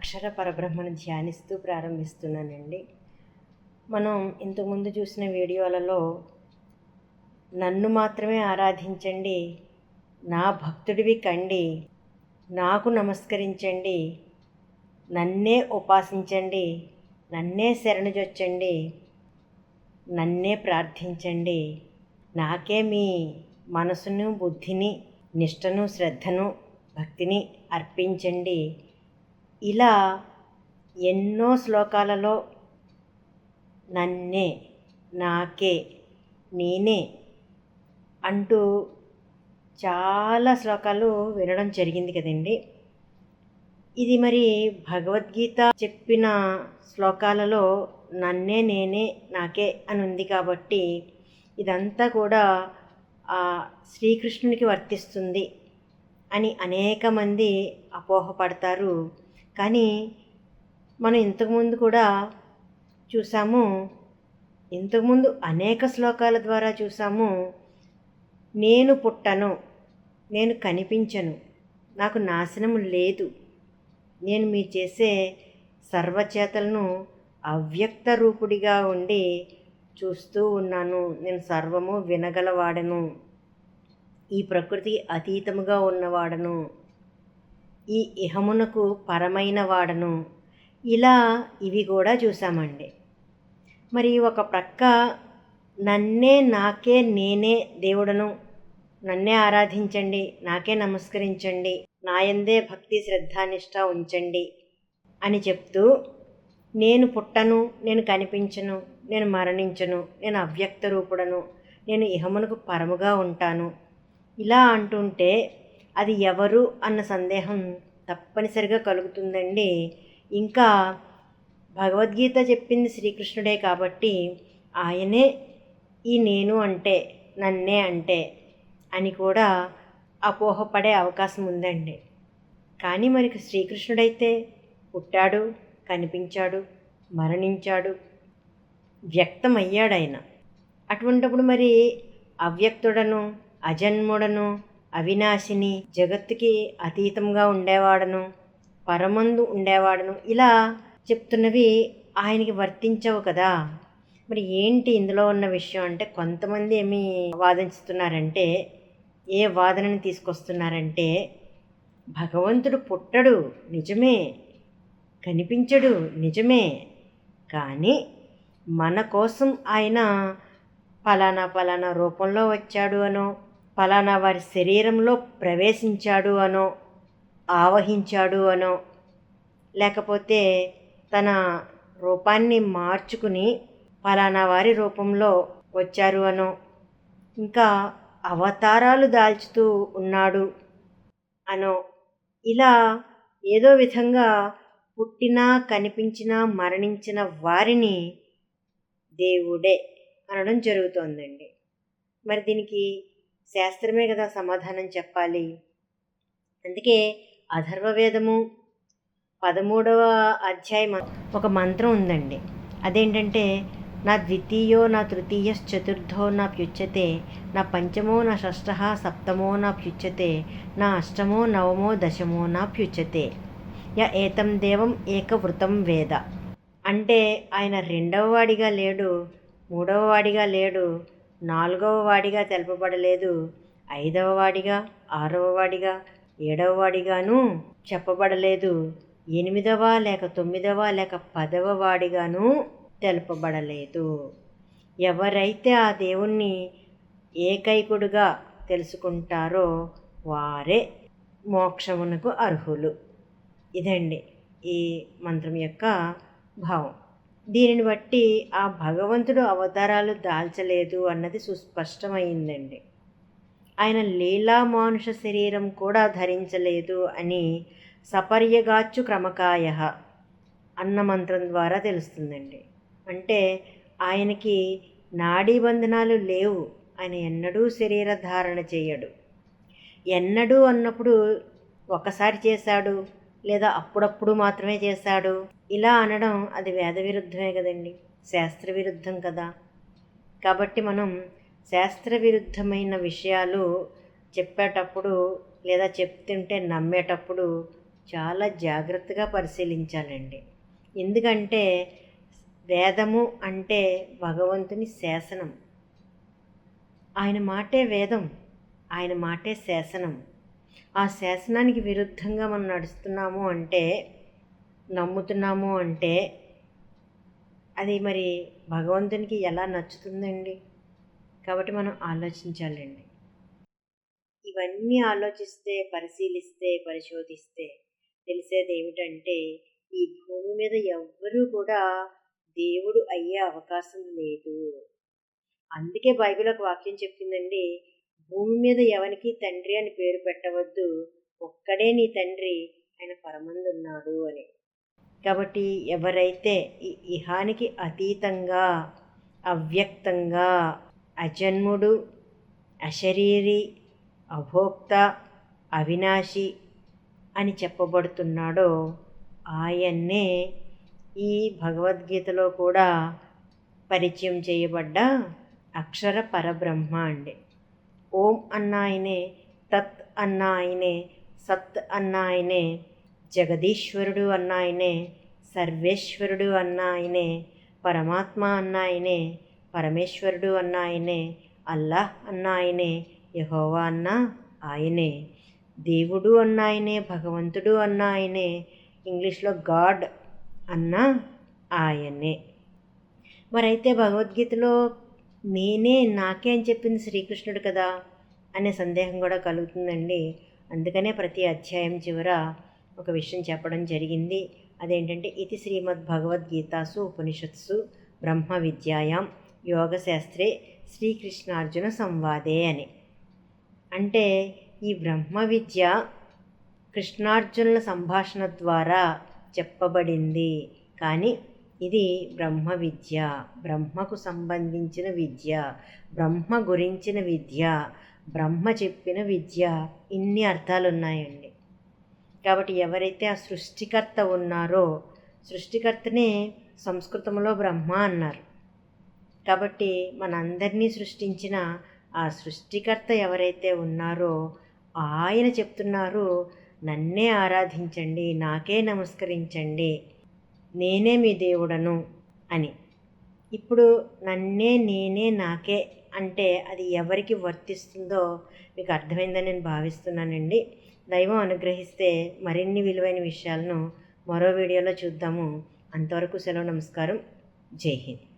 అక్షర పరబ్రహ్మను ధ్యానిస్తూ ప్రారంభిస్తున్నానండి. మనం ఇంతకుముందు చూసిన వీడియోలలో నన్ను మాత్రమే ఆరాధించండి నా భక్తుడివి కండి నాకు నమస్కరించండి నన్నే ఉపాసించండి నన్నే శరణుజొచ్చండి నన్నే ప్రార్థించండి. నాకే మీ మనసును బుద్ధిని నిష్టను శ్రద్ధను భక్తిని అర్పించండి. ఇలా ఎన్నో శ్లోకాలలో నన్నే నాకే నేనే అంటూ చాలా శ్లోకాలు వినడం జరిగింది కదండి. ఇది మరి భగవద్గీత చెప్పిన శ్లోకాలలో నన్నే నేనే నాకే అని ఉంది కాబట్టి ఇదంతా కూడా ఆ శ్రీకృష్ణునికి వర్తిస్తుంది అని అనేక మంది అపోహపడతారు. కానీ మనం ఇంతకుముందు కూడా చూసాము ఇంతకుముందు అనేక శ్లోకాల ద్వారా చూసాము నేను పుట్టను నేను కనిపించను నాకు నాశనం లేదు నేను మీ చేసే సర్వచేతలను అవ్యక్త రూపుడిగా ఉండి చూస్తూ ఉన్నాను నేను సర్వము వినగలవాడను ఈ ప్రకృతి అతీతముగా ఉన్నవాడను. ఈ ఇహమునకు పరమైన వాడను ఇలా ఇవి కూడా చూసామండి. మరి ఒక ప్రక్క నన్నే నాకే నేనే దేవుడను. నన్నే ఆరాధించండి నాకే నమస్కరించండి నాయందే భక్తి శ్రద్ధానిష్ట ఉంచండి అని చెప్తూ నేను పుట్టను నేను కనిపించను నేను మరణించను నేను అవ్యక్త రూపుడను నేను ఇహమునకు పరముగా ఉంటాను. ఇలా అంటుంటే అది ఎవరు అన్న సందేహం తప్పనిసరిగా కలుగుతుందండి. ఇంకా భగవద్గీత చెప్పింది శ్రీకృష్ణుడే కాబట్టి ఆయనే ఈ నేను అంటే నన్నే అంటే అని కూడా అపోహపడే అవకాశం ఉందండి. కానీ మరి శ్రీకృష్ణుడైతే పుట్టాడు కనిపించాడు మరణించాడు వ్యక్తమయ్యాడు ఆయన అటువంటప్పుడు మరి అవ్యక్తుడను అజన్ముడను అవినాశిని జగత్తుకి అతీతంగా ఉండేవాడను పరమందు ఉండేవాడను. ఇలా చెప్తున్నవి ఆయనకి వర్తించవు కదా. మరి ఏంటి ఇందులో ఉన్న విషయం? అంటే కొంతమంది ఏమి వాదించుతున్నారంటే ఏ వాదనని తీసుకొస్తున్నారంటే భగవంతుడు పుట్టడు నిజమే. కనిపించడు నిజమే. కానీ మన కోసం ఆయన ఫలానా ఫలానా రూపంలో వచ్చాడు అనో ఫలానా వారి శరీరంలో ప్రవేశించాడు అనో ఆవహించాడు అనో లేకపోతే తన రూపాన్ని మార్చుకుని ఫలానా వారి రూపంలో వచ్చారు అనో ఇంకా అవతారాలు దాల్చుతూ ఉన్నాడు అనో. ఇలా ఏదో విధంగా పుట్టినా కనిపించినా మరణించిన వారిని దేవుడే అనడం జరుగుతోందండి. మరి దీనికి శాస్త్రమే కదా సమాధానం చెప్పాలి. అందుకే అథర్వవేదము పదమూడవ అధ్యాయం ఒక మంత్రం ఉందండి. అదేంటంటే నా ద్వితీయో నా తృతీయ చతుర్థో నా ప్యుచ్యతే నా పంచమో నా షష్ఠ సప్తమో నా ప్యుచ్యతే నా అష్టమో నవమో దశమో నా ప్యుచ్యతే. య ఏతం దేవం ఏకవృతం వేద. అంటే ఆయన రెండవ వాడిగా లేడు మూడవ వాడిగా లేడు నాలుగవ వాడిగా తెలపబడలేదు. ఐదవ వాడిగా ఆరవ వాడిగా ఏడవ వాడిగాను చెప్పబడలేదు. ఎనిమిదవ లేక తొమ్మిదవ లేక పదవ వాడిగాను తెలుపబడలేదు. ఎవరైతే ఆ దేవుణ్ణి ఏకైకుడుగా తెలుసుకుంటారో వారే మోక్షమునకు అర్హులు. ఇదండి ఈ మంత్రం యొక్క భావం. దీనిని బట్టి ఆ భగవంతుడు అవతారాలు దాల్చలేదు అన్నది సుస్పష్టమైందండి. ఆయన లీలా మానుష శరీరం కూడా ధరించలేదు అని సపర్యగాచ్చు క్రమకాయ అన్న మంత్రం ద్వారా తెలుస్తుందండి. అంటే ఆయనకి నాడీ బంధనాలు లేవు. ఆయన ఎన్నడూ శరీర ధారణ చేయడు. ఎన్నడూ అన్నప్పుడు ఒకసారి చేశాడు లేదా అప్పుడప్పుడు మాత్రమే చేశాడు? ఇలా అనడం అది వేద విరుద్ధమే కదండి. శాస్త్ర విరుద్ధం కదా. కాబట్టి మనం శాస్త్ర విరుద్ధమైన విషయాలు చెప్పేటప్పుడు లేదా చెప్తుంటే నమ్మేటప్పుడు చాలా జాగ్రత్తగా పరిశీలించాలండి. ఎందుకంటే వేదము అంటే భగవంతుని శాసనం. ఆయన మాటే వేదం. ఆయన మాటే శాసనం. ఆ శాసనానికి విరుద్ధంగా మనం నడుస్తున్నాము అంటే నమ్ముతున్నాము అంటే అది మరి భగవంతునికి ఎలా నచ్చుతుందండి? కాబట్టి మనం ఆలోచించాలండి. ఇవన్నీ ఆలోచిస్తే పరిశీలిస్తే పరిశోధిస్తే తెలిసేది ఏమిటంటే ఈ భూమి మీద ఎవ్వరూ కూడా దేవుడు అయ్యే అవకాశం లేదు. అందుకే బైబిల్ ఒక వాక్యం చెప్పిందండి భూమి మీద ఎవనికి తండ్రి అని పేరు పెట్టవద్దు. ఒక్కడే నీ తండ్రి ఆయన పరమందున్నాడు అని. కాబట్టి ఎవరైతే ఈ ఇహానికి అతీతంగా అవ్యక్తంగా అజన్ముడు అశరీరి అభోక్త అవినాశి అని చెప్పబడుతున్నాడో ఆయన్నే ఈ భగవద్గీతలో కూడా పరిచయం చేయబడ్డ అక్షర పరబ్రహ్మ అండి. ఓం అన్నాయనే తత్ అన్న ఆయనే సత్ అన్న ఆయనే జగదీశ్వరుడు అన్నాయనే సర్వేశ్వరుడు అన్న ఆయనే పరమాత్మ అన్నాయనే పరమేశ్వరుడు అన్న ఆయనే అల్లాహ్ అన్న ఆయనే యహోవా అన్న ఆయనే. దేవుడు అన్నాయనే భగవంతుడు అన్న ఆయనే ఇంగ్లీష్లో గాడ్ అన్న ఆయనే. మరైతే భగవద్గీతలో నేనే నాకే అని చెప్పింది శ్రీకృష్ణుడు కదా అనే సందేహం కూడా కలుగుతుందండి. అందుకనే ప్రతి అధ్యాయం చివర ఒక విషయం చెప్పడం జరిగింది. అదేంటంటే ఇది శ్రీమద్ భగవద్గీతాసు ఉపనిషత్సు బ్రహ్మ విద్యాయాం యోగశాస్త్రే శ్రీకృష్ణార్జున సంవాదే అని. అంటే ఈ బ్రహ్మ విద్య కృష్ణార్జునుల సంభాషణ ద్వారా చెప్పబడింది. కానీ ఇది బ్రహ్మ విద్య. బ్రహ్మకు సంబంధించిన విద్య. బ్రహ్మ గురించిన విద్య. బ్రహ్మ చెప్పిన విద్య. ఇన్ని అర్థాలు ఉన్నాయండి కాబట్టి ఎవరైతే ఆ సృష్టికర్త ఉన్నారో సృష్టికర్తనే సంస్కృతంలో బ్రహ్మ అన్నారు. కాబట్టి మనందరినీ సృష్టించిన ఆ సృష్టికర్త ఎవరైతే ఉన్నారో ఆయన చెప్తున్నారు నన్నే ఆరాధించండి నాకే నమస్కరించండి. నేనే మీ దేవుడను అని. ఇప్పుడు నన్నే నేనే నాకే అంటే అది ఎవరికి వర్తిస్తుందో మీకు అర్థమైందని నేను భావిస్తున్నానండి. దైవం అనుగ్రహిస్తే మరిన్ని విలువైన విషయాలను మరో వీడియోలో చూద్దాము. అంతవరకు సెలవు నమస్కారం. జై హింద్.